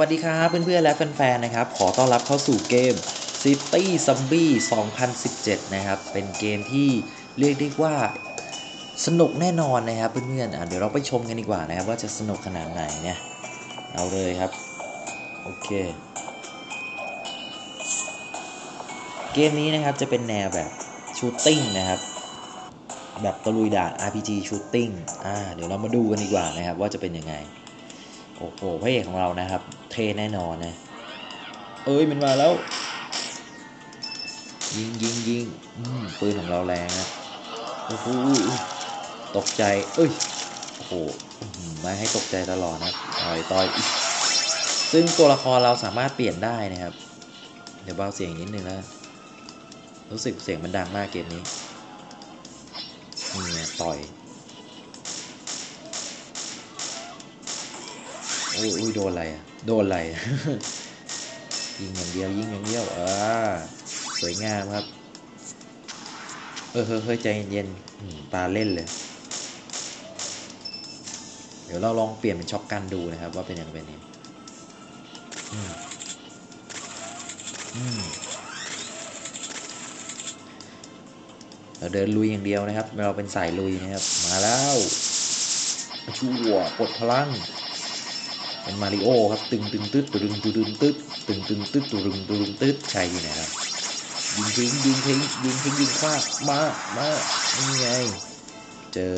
วัสดีครับเพื่อนๆและแฟนๆนะครับ ขอต้อนรับเข้าสู่เกม City Zombie 2017 นะครับ เป็นเกมที่เรียกได้ว่าสนุกแน่นอนนะครับเพื่อนๆเดี๋ยวเราไปชมกันดีกว่านะครับ ว่าจะสนุกขนาดไหนเนี่ยเอาเลยครับ โอเค เกมนี้นะครับจะเป็นแนวแบบชูตติ้งนะครับแบบตะลุยด่าน RPG Shooting อ่าเดี๋ยวเรามาดูกันดีกว่านะครับว่าจะเป็นยังไง โอ้โหพระเอกของเรานะครับ เทแน่นอนนะเอ้ยมันมาแล้ว ยิงยิงยิงปืนของเราแรงนะโอ้โหตกใจ เอ้ยโอ้โหไม่ให้ตกใจตลอดนะต่อยต่อยซึ่งตัวละครเราสามารถเปลี่ยนได้นะครับ เดี๋ยวเบาเสียงนิดนึงนะรู้สึกเสียงมันดังมากเกมนี้นี่ต่อย อุ้ยอุ้ยโดนอะไรอะ โดนอะไร ยิงอย่างเดียวยิงอย่างเดียวอ่าสวยงามครับ เออเฮ้ยเฮ้ยใจเย็นๆตาเล่นเลย เดี๋ยวเราลองเปลี่ยนเป็นช็อกกันดูนะครับ ว่าเป็นยังไงเป็นยังเราเดินลุยอย่างเดียวนะครับ เราเป็นสายลุยนะครับ มาแล้วชั่วปลดพลัง เป็นมาริโอครับตึงตึงตึ๊ดตึงตึงตึงตึ๊ดตึงตึงตึ๊ดตึงตึงตึ๊ดใช่อยู่ไหนครับยิงทิ้งยิงทิ้งยิงทิ้งยิงคว้ามามานี่ไงเจอ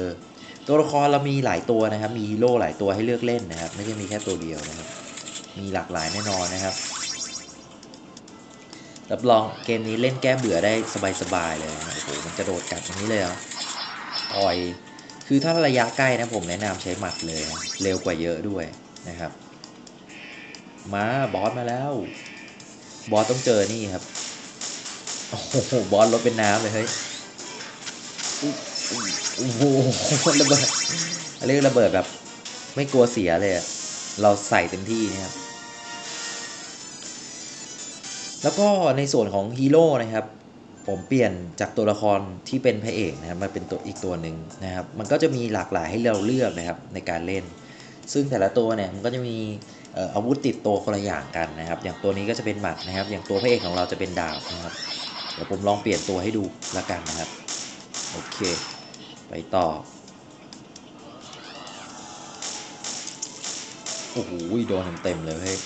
ตัวละครเรามีหลายตัวนะครับ มีฮีโร่หลายตัวให้เลือกเล่นนะครับ ไม่ใช่มีแค่ตัวเดียวนะครับ มีหลากหลายแน่นอนนะครับรับรองเกมนี้เล่นแก้เบื่อได้สบายๆเลยนะโอ้โหมันกระโดดกัดอย่างนี้เลยเหรอต่อย คือถ้าระยะใกล้นะผมแนะนำใช้หมัดเลย เร็วกว่าเยอะด้วย นะครับ มาบอสมาแล้ว บอสต้องเจอนี่ครับ โอ้โหบอสรถเป็นน้ำเลยเฮ้ยโอ้โหระเบิดเรียกระเบิดแบบ ไม่กลัวเสียเลยเราใส่เต็มที่นะครับ แล้วก็ในส่วนของฮีโร่นะครับผมเปลี่ยนจากตัวละครที่เป็นพระเอกนะครับมาเป็นตัวอีกตัวหนึ่งนะครับ มันก็จะมีหลากหลายให้เราเลือกนะครับในการเล่น ซึ่งแต่ละตัวเนี่ยมันก็จะมีอาวุธติดตัวคนละอย่างกันนะครับ อย่างตัวนี้ก็จะเป็นหมัดนะครับ อย่างตัวพระเอกของเราจะเป็นดาบนะครับเดี๋ยวผมลองเปลี่ยนตัวให้ดูละกันนะครับ โอเค ไปต่อโอ้โหโดนเต็มๆเลยเฮ้ย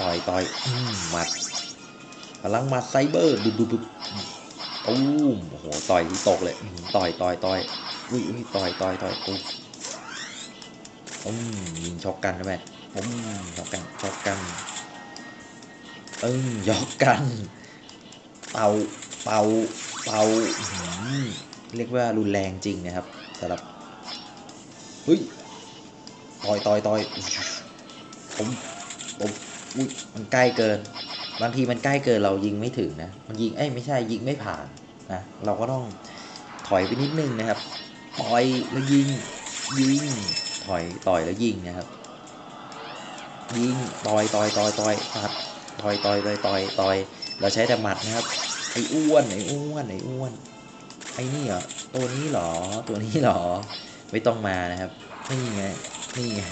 ต่อยต่อยอมหมัดพลังหมัดไซเบอร์บุบบุบบุบอู้มโอ้โหต่อยที่ตกเลยต่อยต่อยต่อยอุ้ยอุ้ยต่อยต่อยต่อยอู้ อืมยิงช็อกกันใช่ไหมอืมช็อกกันช็อกกันอืมยอกกัน เป่าเป่าเป่าหือเรียกว่ารุนแรงจริงนะครับสำหรับเฮ้ยต่อยต่อยต่อยผมผมอุ้ยมันใกล้เกิน บางทีมันใกล้เกินเรายิงไม่ถึงนะ มันยิงเอ้ยไม่ใช่ยิงไม่ผ่านนะเราก็ต้องถอยไปนิดนึงนะครับต่อยแล้วยิงยิง ถอยต่อยแล้วยิงนะครับ ยิงต่อยต่อยต่อยต่อยปัดต่อยต่อยต่อยต่อยต่อยเราใช้แต่หมัดนะครับไอ้อ้วนไอ้อ้วนไอ้อ้วนไอ้นี่เหรอตัวนี้เหรอตัวนี้เหรอไม่ต้องมานะครับนี่ไงนี่ไง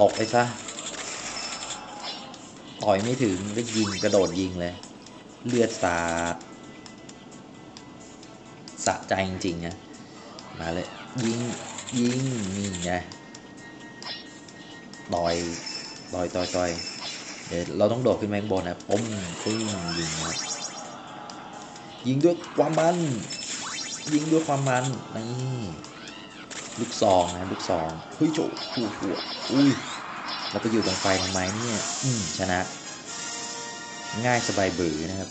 ตกไปซะต่อยไม่ถึงก็ยิงกระโดดยิงเลย เลือดสาดสะใจจริงๆนะมาเลยยิงยิงนี่ไง ต่อยต่อยต่อยต่อยเดี๋ยวเราต้องโดดขึ้นมาข้างบนนะปุ้มปึ้งยิงนะยิงด้วยความมันยิงด้วยความมันนี่ลูกซองนะลูกซองเฮ้ยโจชัวชัวอุ้ยเราไปอยู่ตรงไฟทำไมเนี่ยอืมชนะ ง่ายสบายบือนะครับ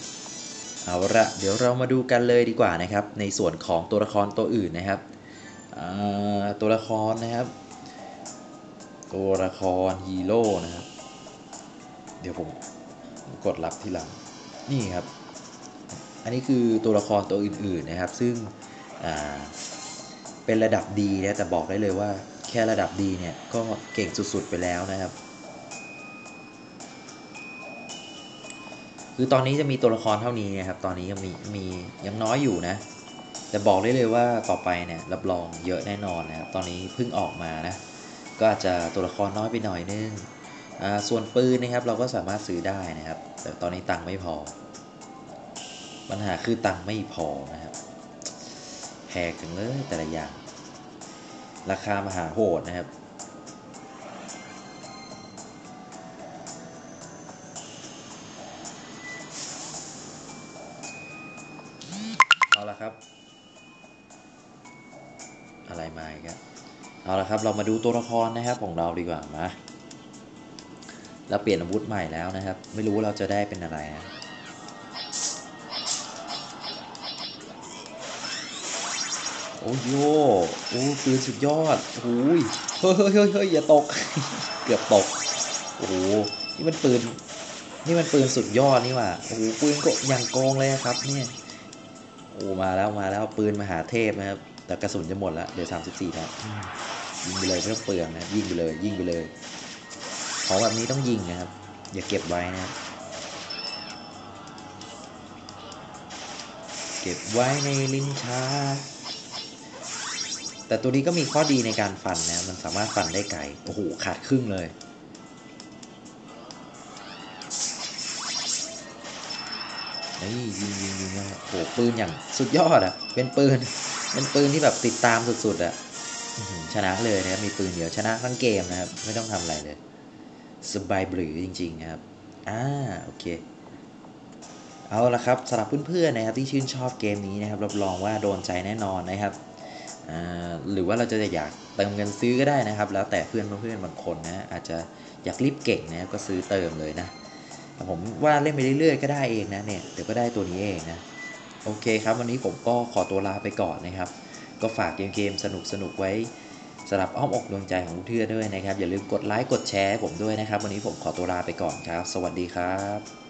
เอาละเดี๋ยวเรามาดูกันเลยดีกว่านะครับ ในส่วนของตัวละครตัวอื่นนะครับตัวละครนะครับ ตัวละครฮีโร่นะครับ เดี๋ยวผมกดรับที่หลัง นี่ครับ อันนี้คือตัวละครตัวอื่นๆนะครับ ซึ่งเป็นระดับดีนะแต่บอกได้เลยว่าแค่ระดับดีเนี่ยก็เก่งสุดๆไปแล้วนะครับ คือตอนนี้จะมีตัวละครเท่านี้นะครับ ตอนนี้ยังมีมียังน้อยอยู่นะแต่บอกได้เลยว่าต่อไปเนี่ยรับรองเยอะแน่นอนนะครับ ตอนนี้เพิ่งออกมานะ ก็อาจจะตัวละครน้อยไปหน่อยนึงอ่าส่วนปืนนะครับเราก็สามารถซื้อได้นะครับ แต่ตอนนี้ตังค์ไม่พอ ปัญหาคือตังค์ไม่พอนะครับแพงจังเลยแต่ละอย่าง ราคามหาโหดนะครับเอาละครับ อะไรมาอีกครับ เอาละครับ เรามาดูตัวละครนะครับของเราดีกว่ามาเราเปลี่ยนอาวุธใหม่แล้วนะครับ ไม่รู้เราจะได้เป็นอะไรนะโอ้โยโอ้ปืนสุดยอดโอ้ยเฮ้ยเฮ้ยเฮ้ยอย่าตก เกือบตกโอ้โหนี่มันปืนนี่มันปืนสุดยอดนี่ว่าโอ้โหปืนก็อย่างโกงเลยครับเนี่ยโอ้มาแล้วมาแล้วปืนมหาเทพนะครับแต่กระสุนจะหมดแล้วเหลือสามสิบสี่นัดอืม ยิงไปเลยไม่ต้องเปลืองนะยิงไปเลย ยิงไปเลยของแบบนี้ต้องยิงนะครับ อย่าเก็บไว้นะครับเก็บไว้ในลิ้นชักแต่ตัวนี้ก็มีข้อดีในการฟันนะ มันสามารถฟันได้ไกลโอ้โหขาดครึ่งเลยเฮ้ยยิงยิงยิงนะโอ้โหปืนอย่างสุดยอดอะ เป็นปืน เป็นปืนที่แบบติดตามสุดๆอะ ชนะเลยนะครับมีปืนเดียวชนะทั้งเกมนะครับ ไม่ต้องทำอะไรเลยสบายบรือจริง ๆ นะครับ อ่า โอเค เอาละครับสำหรับเพื่อนๆนะครับที่ชื่นชอบเกมนี้นะครับ รับรองว่าโดนใจแน่นอนนะครับ อ่า หรือว่าเราจะอยากเติมเงินซื้อก็ได้นะครับ แล้วแต่เพื่อนเพื่อนบางคนนะอาจจะอยากรีบเก่งนะครับก็ซื้อเติมเลยนะแต่ผมว่าเล่นไปเรื่อยๆก็ได้เองนะเนี่ย เดี๋ยวก็ได้ตัวนี้เองนะ โอเคครับ วันนี้ผมก็ขอตัวลาไปก่อนนะครับ ก็ฝากเกมๆสนุกๆไว้สำหรับอ้อมอกดวงใจของเพื่อนด้วยนะครับ อย่าลืมกดไลค์กดแชร์ผมด้วยนะครับ วันนี้ผมขอตัวลาไปก่อนครับ สวัสดีครับ